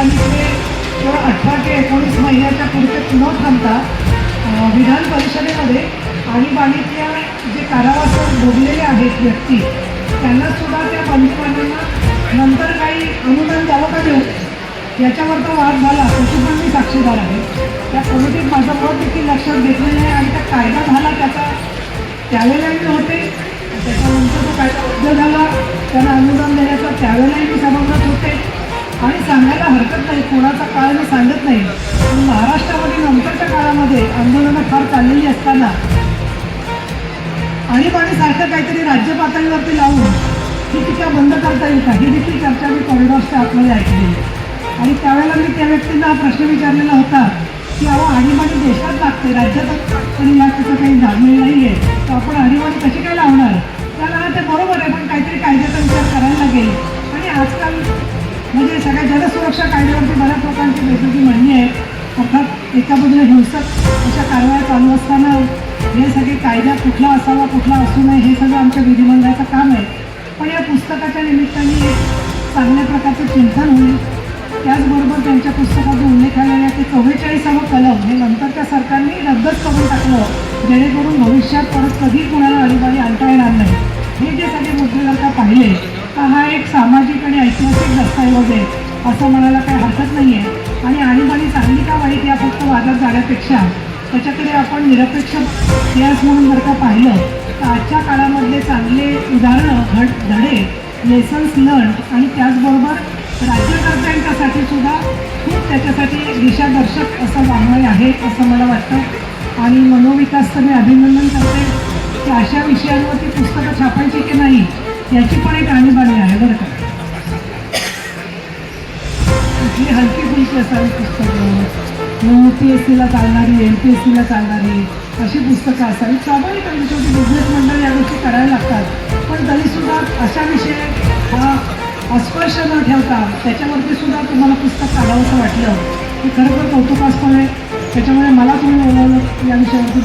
आणीबाणीचे केवळ अठरा ते एकोणीस महिन्याच्या पुढचे न थांबता विधान परिषदेमध्ये आणीबाणीतल्या जे कारावास भोगलेले आहेत व्यक्ती त्यांना सुद्धा त्या बंदीबाणांना नंतर काही अनुदान द्यावं का देऊ? याच्यावर तो वाद झाला. त्याची पण मी साक्षीदार आहे. त्या कमिटीत माझं मत देखील लक्षात घेतलेलं आहे आणि त्या कायदा झाला त्याचा. त्यावेळेलाही मी होते. त्याच्यानंतर तो कायदा रद्द झाला. त्यांना अनुदान देण्याचा त्यावेळेलाही मी सभागृहात होते. आणि सांगायला हरकत नाही कोणाचा काळ मी सांगत नाही. पण महाराष्ट्रामध्ये नंतरच्या काळामध्ये आंदोलनं फार चाललेली असताना आणीबाणीसारखं काहीतरी राज्य पातळीवरती लावून ही टीका बंद करता येईल का? ही देखील चर्चा मी कॉरिडॉर्सच्या आतमध्ये ऐकली आणि त्यावेळेला मी त्या व्यक्तींना हा प्रश्न विचारलेला होता की अहो आणीबाणी देशात लागते राज्यात आणि यात तिचं काही झालेलं नाही आहे सगळ्या जनसुरक्षा कायद्यावरती बऱ्याच लोकांची वेगवेगळी म्हणणी आहे. अर्थात एका बाजूला हिंसक अशा कारवाया चालू असताना हे सगळे कायदा कुठला असावा कुठला असू नये हे सगळं आमच्या विधिमंडळाचं काम आहे. पण या पुस्तकाच्या निमित्ताने एक चांगल्या प्रकारचं चिंतन होईल. त्याचबरोबर त्यांच्या पुस्तकात उल्लेख आलेला ते की चव्वेचाळीसावं कलम हे नंतरच्या सरकारने रद्दच करून टाकलं जेणेकरून भविष्यात परत कधी कुणाला अलिबाणी आणता येणार नाही. हे जे सगळे मुद्दे जर का पाहिले तर हा एक सामाजिक आणि ऐतिहासिक दस्तऐवज आहे असं म्हणायला काही हरकत नाही आहे आणि आणीबाणी चांगली का वाईट या फक्त वादात जाण्यापेक्षा त्याच्याकडे आपण निरपेक्ष इतिहास म्हणून जर का पाहिलं तर आजच्या काळामधले चांगले उदाहरणं घड धडे लेसन्स लर्न आणि त्याचबरोबर राज्यकर्त्यांच्यासाठी सुद्धा खूप त्याच्यासाठी दिशादर्शक असं वाङ्मय आहे असं मला वाटतं. आणि मनोविकासचं मी अभिनंदन करते की अशा विषयांवरती पुस्तकं छापायची की नाही याची पण एक आणीबाणी आहे बरं का? कुठली हलकी फुलकी असावी पुस्तकं. यू पी एस सीला चालणारी एम पी एस सीला चालणारी अशी पुस्तकं असावी. स्वाभाविक आहे शेवटी बिझनेस मंडळ या गोष्टी करायला लागतात. पण तरीसुद्धा अशा विषय हा अस्पर्श न ठेवता त्याच्यावरती सुद्धा तुम्हाला पुस्तक काढावंसं वाटलं. हे खरोखर कौतुकास्पद आहे. त्याच्यामुळे मला तुम्ही बोलावलं या विषयावरती